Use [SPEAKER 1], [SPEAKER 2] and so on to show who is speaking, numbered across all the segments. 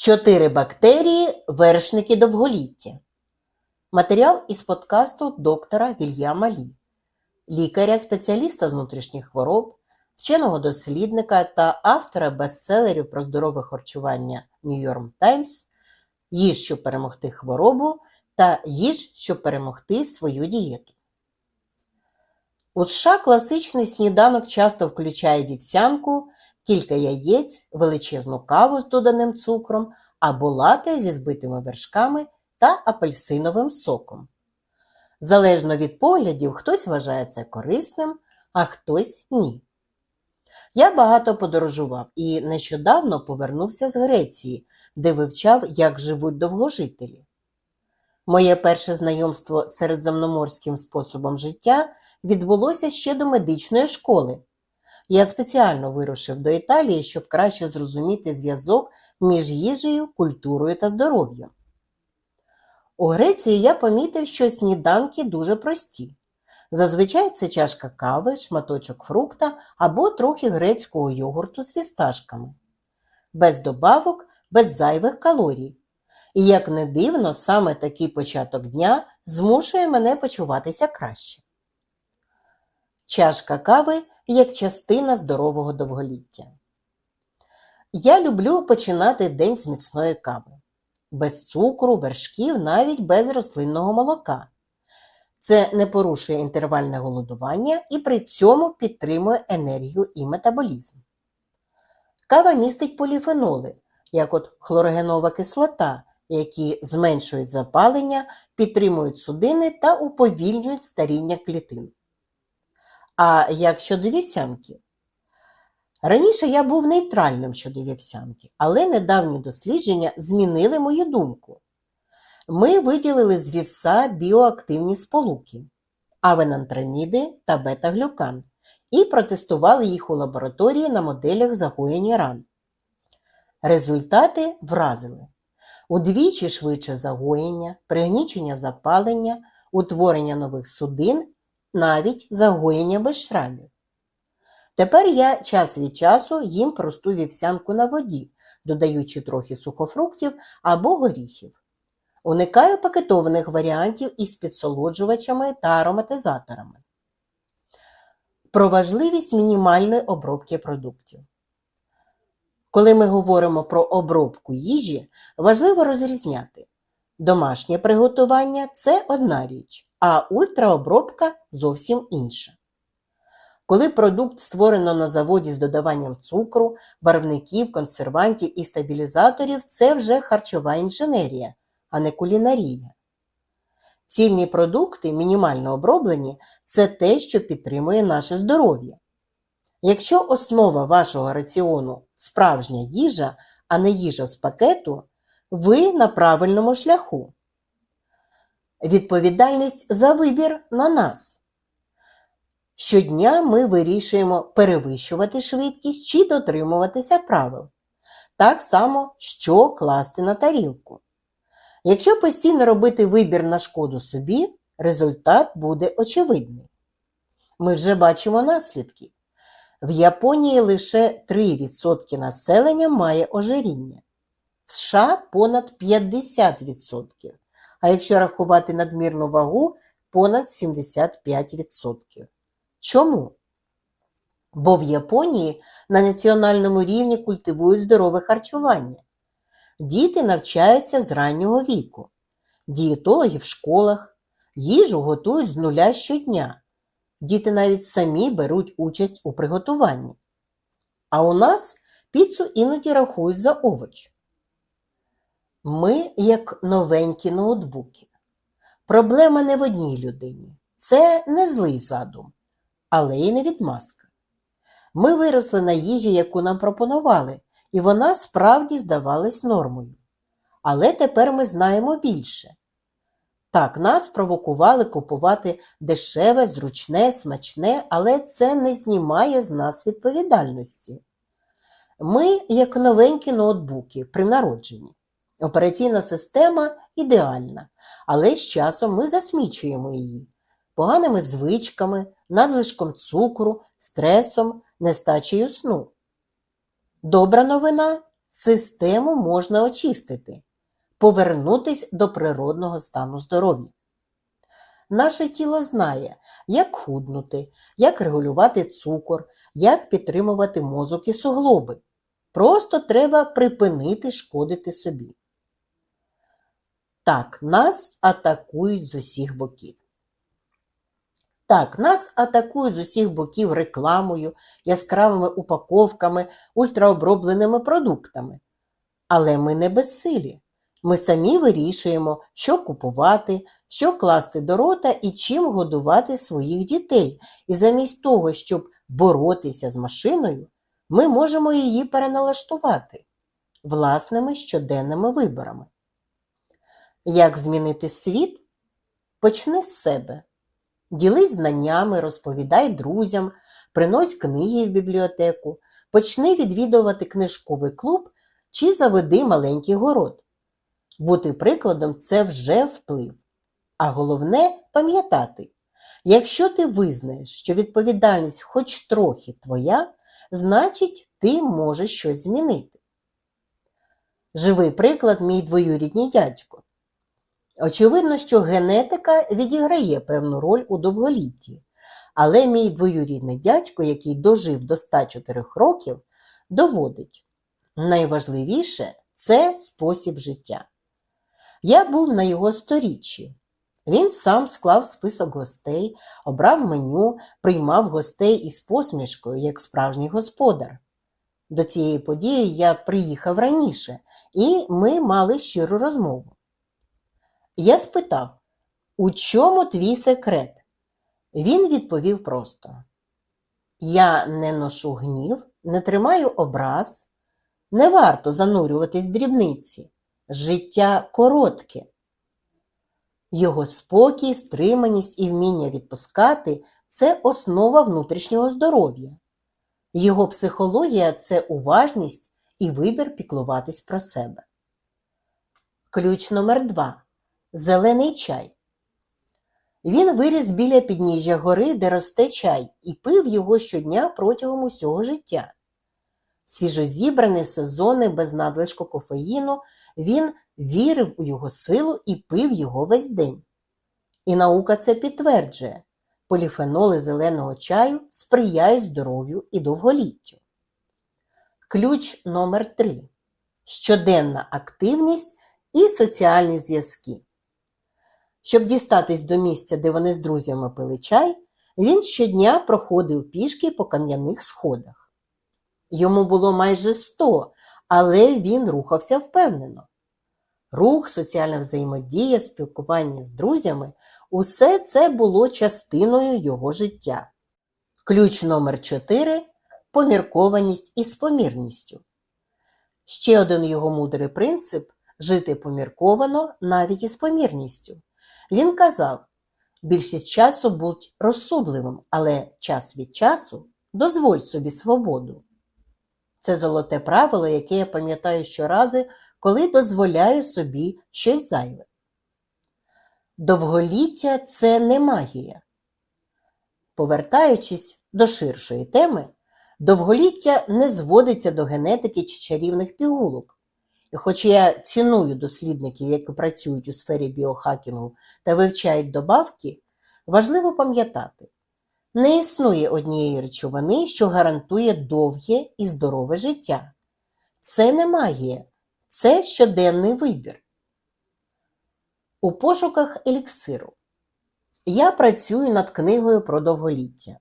[SPEAKER 1] Чотири бактерії вершники довголіття. Матеріал із подкасту доктора Вільяма Лі, лікаря-спеціаліста з внутрішніх хвороб, вченого дослідника та автора бестселерів про здорове харчування York Times Їж, щоб перемогти хворобу та їж, щоб перемогти свою дієту. У США класичний сніданок часто включає вівсянку, кілька яєць, величезну каву з доданим цукром або лате зі збитими вершками та апельсиновим соком. Залежно від поглядів, хтось вважає це корисним, а хтось ні. Я багато подорожував і нещодавно повернувся з Греції, де вивчав, як живуть довгожителі. Моє перше знайомство з середземноморським способом життя відбулося ще до медичної школи. Я спеціально вирушив до Італії, щоб краще зрозуміти зв'язок між їжею, культурою та здоров'ям. У Греції я помітив, що сніданки дуже прості. Зазвичай це чашка кави, шматочок фрукта або трохи грецького йогурту з фісташками. Без добавок, без зайвих калорій. І, як не дивно, саме такий початок дня змушує мене почуватися краще. Чашка кави як частина здорового довголіття. Я люблю починати день з міцної кави. Без цукру, вершків, навіть без рослинного молока. Це не порушує інтервальне голодування і при цьому підтримує енергію і метаболізм. Кава містить поліфеноли, як от хлорогенова кислота, які зменшують запалення, підтримують судини та уповільнюють старіння клітин. А як щодо вівсянки? Раніше я був нейтральним щодо вівсянки, але недавні дослідження змінили мою думку. Ми виділили з вівса біоактивні сполуки, авенантраміди та бета-глюкан, і протестували їх у лабораторії на моделях загоєння ран. Результати вразили удвічі швидше загоєння, пригнічення запалення, утворення нових судин, навіть загоєння без шрамів. Тепер я час від часу їм просту вівсянку на воді, додаючи трохи сухофруктів або горіхів. Уникаю пакетованих варіантів із підсолоджувачами та ароматизаторами. Про важливість мінімальної обробки продуктів. Коли ми говоримо про обробку їжі, важливо розрізняти. Домашнє приготування це одна річ, а ультраобробка зовсім інша. Коли продукт створено на заводі з додаванням цукру, барвників, консервантів і стабілізаторів, це вже харчова інженерія, а не кулінарія. Цільні продукти, мінімально оброблені, це те, що підтримує наше здоров'я. Якщо основа вашого раціону справжня їжа, а не їжа з пакету, ви на правильному шляху. Відповідальність за вибір на нас. Щодня ми вирішуємо перевищувати швидкість чи дотримуватися правил. Так само, що класти на тарілку. Якщо постійно робити вибір на шкоду собі, результат буде очевидний. Ми вже бачимо наслідки. В Японії лише 3% населення має ожиріння, в США понад 50%, а якщо рахувати надмірну вагу, понад 75%. Чому? Бо в Японії на національному рівні культивують здорове харчування. Діти навчаються з раннього віку. Дієтологи в школах, їжу готують з нуля щодня. Діти навіть самі беруть участь у приготуванні. А у нас піцу іноді рахують за овоч. Ми як новенькі ноутбуки. Проблема не в одній людині. Це не злий задум, але й не відмазка. Ми виросли на їжі, яку нам пропонували, і вона справді здавалась нормою. Але тепер ми знаємо більше. Так, нас провокували купувати дешеве, зручне, смачне, але це не знімає з нас відповідальності. Ми, як новенькі ноутбуки при народженні. Операційна система ідеальна, але з часом ми засмічуємо її поганими звичками, надлишком цукру, стресом, нестачею сну. Добра новина систему можна очистити, повернутись до природного стану здоров'я. Наше тіло знає, як худнути, як регулювати цукор, як підтримувати мозок і суглоби. Просто треба припинити шкодити собі. Так, нас атакують з усіх боків. Так, нас атакують з усіх боків рекламою, яскравими упаковками, ультраобробленими продуктами. Але ми не безсилі. Ми самі вирішуємо, що купувати, що класти до рота і чим годувати своїх дітей. І замість того, щоб боротися з машиною, ми можемо її переналаштувати власними щоденними виборами. Як змінити світ? Почни з себе. Ділись знаннями, розповідай друзям, принось книги в бібліотеку, почни відвідувати книжковий клуб чи заведи маленький город. Бути прикладом це вже вплив. А головне пам'ятати, якщо ти визнаєш, що відповідальність хоч трохи твоя, значить ти можеш щось змінити. Живий приклад мій двоюрідній дядько. Очевидно, що генетика відіграє певну роль у довголітті, але мій двоюрідний дядько, який дожив до 104 років, доводить найважливіше це спосіб життя. Я був на його сторіччі. Він сам склав список гостей, обрав меню, приймав гостей із посмішкою, як справжній господар. До цієї події я приїхав раніше, і ми мали щиру розмову. Я спитав, у чому твій секрет? Він відповів просто: Я не ношу гнів, не тримаю образ, не варто занурюватись в дрібниці. Життя коротке. Його спокій, стриманість і вміння відпускати це основа внутрішнього здоров'я. Його психологія це уважність і вибір піклуватись про себе. Ключ номер 2 Зелений чай. Він виріс біля підніжжя гори, де росте чай, і пив його щодня протягом усього життя. Свіжозібраний сезони без надлишку кофеїну, він вірив у його силу і пив його весь день. І наука це підтверджує. Поліфеноли зеленого чаю сприяють здоров'ю і довголіттю. Ключ номер 3 Щоденна активність і соціальні зв'язки. Щоб дістатись до місця, де вони з друзями пили чай, він щодня проходив пішки по кам'яних сходах. Йому було майже 100, але він рухався впевнено. Рух, соціальна взаємодія, спілкування з друзями усе це було частиною його життя. Ключ номер 4 поміркованість із помірністю. Ще один його мудрий принцип жити помірковано навіть із помірністю. Він казав: більшість часу будь розсудливим, але час від часу дозволь собі свободу. Це золоте правило, яке я пам'ятаю щорази, коли дозволяю собі щось зайве. Довголіття це не магія. Повертаючись до ширшої теми, довголіття не зводиться до генетики чи чарівних пігулок. І хоч я ціную дослідників, які працюють у сфері біохакінгу та вивчають добавки, важливо пам'ятати, не існує однієї речовини, що гарантує довге і здорове життя. Це не магія, це щоденний вибір. У пошуках еліксиру. Я працюю над книгою про довголіття.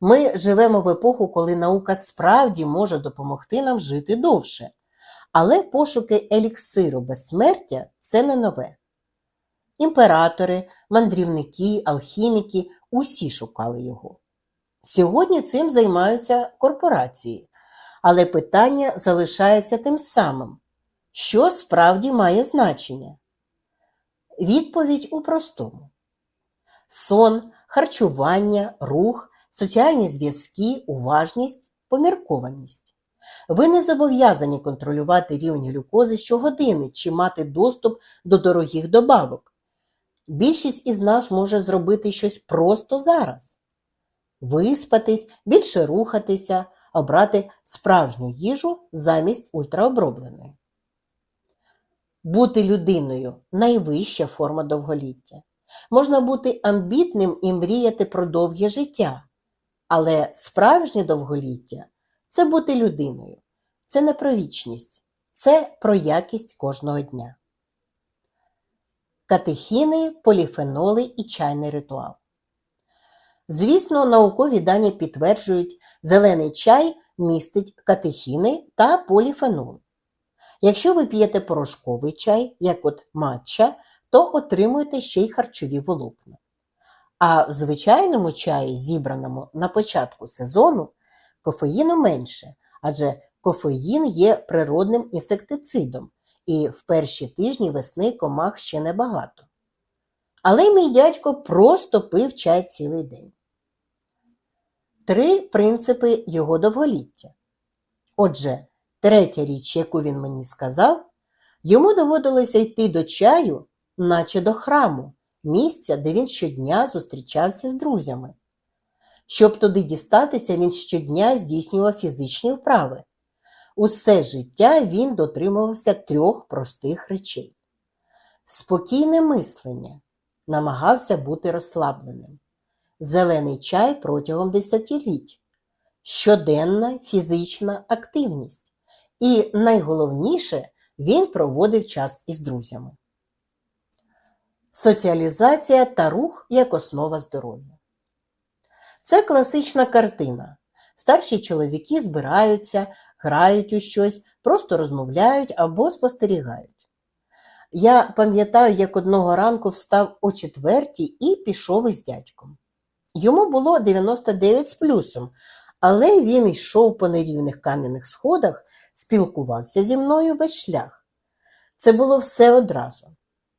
[SPEAKER 1] Ми живемо в епоху, коли наука справді може допомогти нам жити довше. Але пошуки еліксиру безсмертя це не нове. Імператори, мандрівники, алхіміки усі шукали його. Сьогодні цим займаються корпорації, але питання залишається тим самим, що справді має значення. Відповідь у простому: сон, харчування, рух, соціальні зв'язки, уважність, поміркованість. Ви не зобов'язані контролювати рівень глюкози щогодини чи мати доступ до дорогих добавок. Більшість із нас може зробити щось просто зараз: виспатись, більше рухатися, обрати справжню їжу замість ультраобробленої. Бути людиною найвища форма довголіття. Можна бути амбітним і мріяти про довге життя, але справжнє довголіття це бути людиною, це не про вічність, це про якість кожного дня. Катехіни, поліфеноли і чайний ритуал. Звісно, наукові дані підтверджують, зелений чай містить катехіни та поліфеноли. Якщо ви п'єте порошковий чай, як от матча, то отримуєте ще й харчові волокна. А в звичайному чаї, зібраному на початку сезону, кофеїну менше, адже кофеїн є природним інсектицидом, і в перші тижні весни комах ще небагато. Але мій дядько просто пив чай цілий день. Три принципи його довголіття. Отже, третя річ, яку він мені сказав, йому доводилося йти до чаю, наче до храму, місця, де він щодня зустрічався з друзями. Щоб туди дістатися, він щодня здійснював фізичні вправи. Усе життя він дотримувався трьох простих речей: спокійне мислення, намагався бути розслабленим, зелений чай протягом десятиліть, щоденна фізична активність. І найголовніше, він проводив час із друзями. Соціалізація та рух як основа здоров'я. Це класична картина. Старші чоловіки збираються, грають у щось, просто розмовляють або спостерігають. Я пам'ятаю, як одного ранку встав о четвертій і пішов із дядьком. Йому було 99 з плюсом, але він йшов по нерівних кам'яних сходах, спілкувався зі мною весь шлях. Це було все одразу: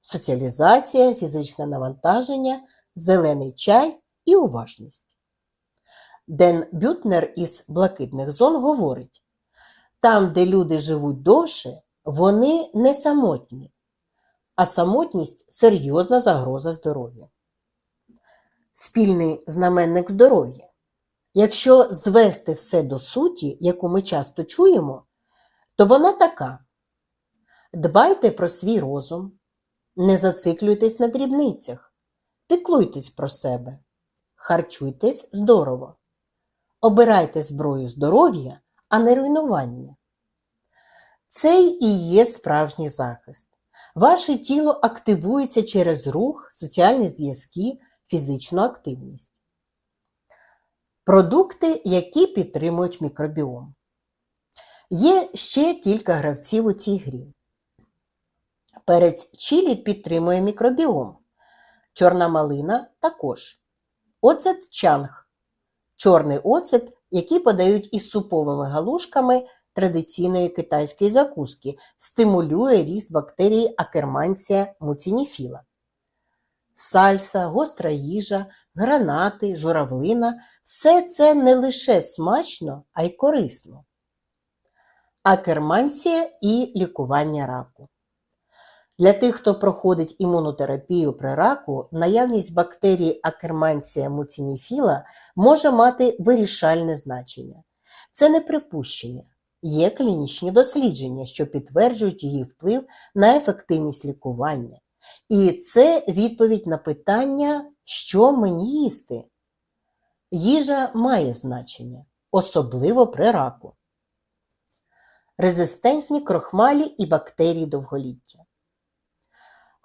[SPEAKER 1] соціалізація, фізичне навантаження, зелений чай і уважність. Ден Бютнер із блакитних зон говорить: там, де люди живуть довше, вони не самотні, а самотність серйозна загроза здоров'я. Спільний знаменник здоров'я. Якщо звести все до суті, яку ми часто чуємо, то вона така: дбайте про свій розум, не зациклюйтесь на дрібницях, піклуйтесь про себе, харчуйтесь здорово, обирайте зброю здоров'я, а не руйнування. Цей і є справжній захист. Ваше тіло активується через рух, соціальні зв'язки, фізичну активність. Продукти, які підтримують мікробіом. Є ще кілька гравців у цій грі. Перець чилі підтримує мікробіом. Чорна малина також. Оцет чанг. Чорний оцет, який подають із суповими галушками традиційної китайської закуски, стимулює ріст бактерії акерманція муцініфіла. Сальса, гостра їжа, гранати, журавлина все це не лише смачно, а й корисно. Акерманція і лікування раку. Для тих, хто проходить імунотерапію при раку, наявність бактерії акерманція муцініфіла може мати вирішальне значення. Це не припущення. Є клінічні дослідження, що підтверджують її вплив на ефективність лікування. І це відповідь на питання, що мені їсти. Їжа має значення, особливо при раку. Резистентні крохмалі і бактерії довголіття.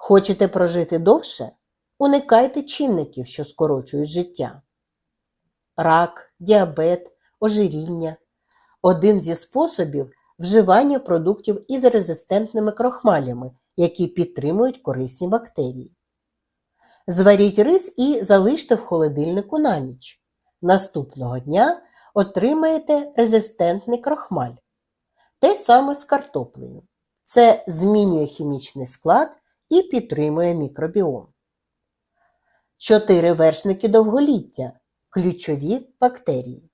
[SPEAKER 1] Хочете прожити довше? Уникайте чинників, що скорочують життя. Рак, діабет, ожиріння один зі способів вживання продуктів із резистентними крохмалями, які підтримують корисні бактерії. Зваріть рис і залиште в холодильнику на ніч. Наступного дня отримаєте резистентний крохмаль. Те саме з картоплею. Це змінює хімічний склад і підтримує мікробіом. Чотири вершники довголіття ключові бактерії.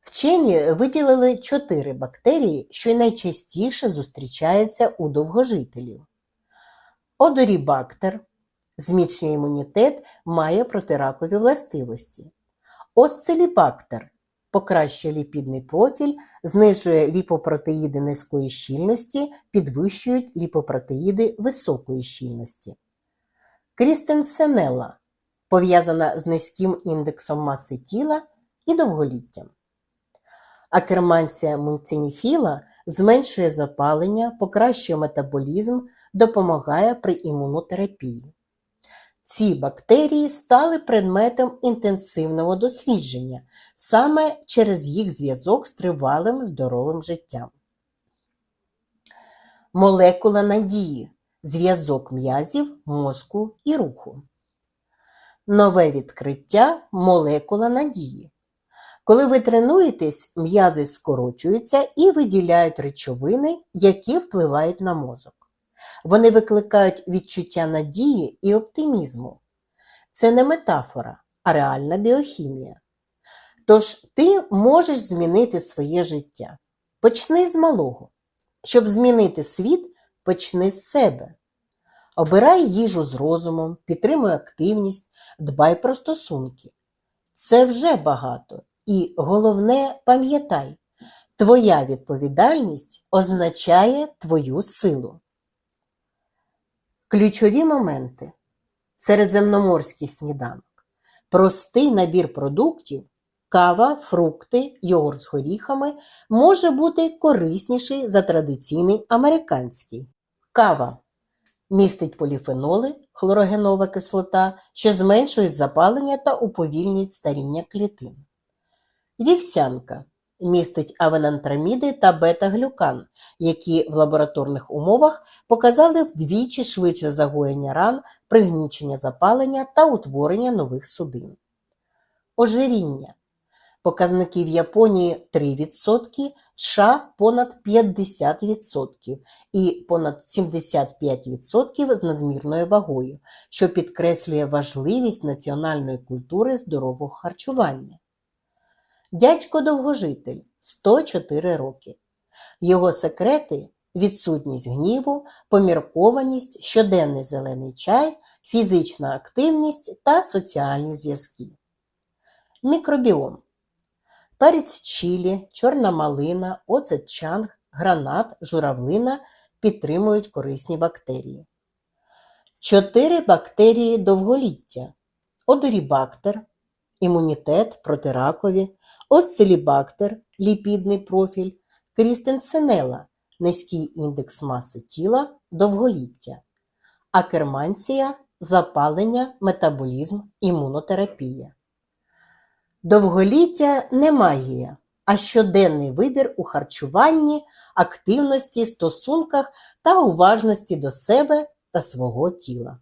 [SPEAKER 1] Вчені виділили чотири бактерії, що найчастіше зустрічаються у довгожителів. Одорібактер зміцнює імунітет, має протиракові властивості. Осцилібактер покращує ліпідний профіль, знижує ліпопротеїди низької щільності, підвищують ліпопротеїди високої щільності. Крістенсенела пов'язана з низьким індексом маси тіла і довголіттям. Акермансія мунцініфіла зменшує запалення, покращує метаболізм, допомагає при імунотерапії. Ці бактерії стали предметом інтенсивного дослідження саме через їх зв'язок з тривалим здоровим життям. Молекула надії зв'язок м'язів, мозку і руху. Нове відкриття молекула надії. Коли ви тренуєтесь, м'язи скорочуються і виділяють речовини, які впливають на мозок. Вони викликають відчуття надії і оптимізму. Це не метафора, а реальна біохімія. Тож ти можеш змінити своє життя. Почни з малого. Щоб змінити світ, почни з себе. Обирай їжу з розумом, підтримуй активність, дбай про стосунки. Це вже багато. І головне, пам'ятай, твоя відповідальність означає твою силу. Ключові моменти. Середземноморський сніданок. Простий набір продуктів, кава, фрукти, йогурт з горіхами може бути корисніший за традиційний американський. Кава містить поліфеноли, хлорогенова кислота, що зменшують запалення та уповільнюють старіння клітин. Вівсянка містить авенантраміди та бета-глюкан, які в лабораторних умовах показали вдвічі швидше загоєння ран, пригнічення запалення та утворення нових судин. Ожиріння. Показники в Японії 3%, в США понад 50% і понад 75% з надмірною вагою, що підкреслює важливість національної культури здорового харчування. Дядько довгожитель 104 роки. Його секрети відсутність гніву, поміркованість, щоденний зелений чай, фізична активність та соціальні зв'язки. Мікробіом. Перець чилі, чорна малина, оцет чанг, гранат, журавлина підтримують корисні бактерії. Чотири бактерії довголіття: одорібактер, імунітет протиракові, осцилібактер, ліпідний профіль, крістенсенела, низький індекс маси тіла, довголіття, акермансія, запалення, метаболізм, імунотерапія. Довголіття не магія, а щоденний вибір у харчуванні, активності, стосунках та уважності до себе та свого тіла.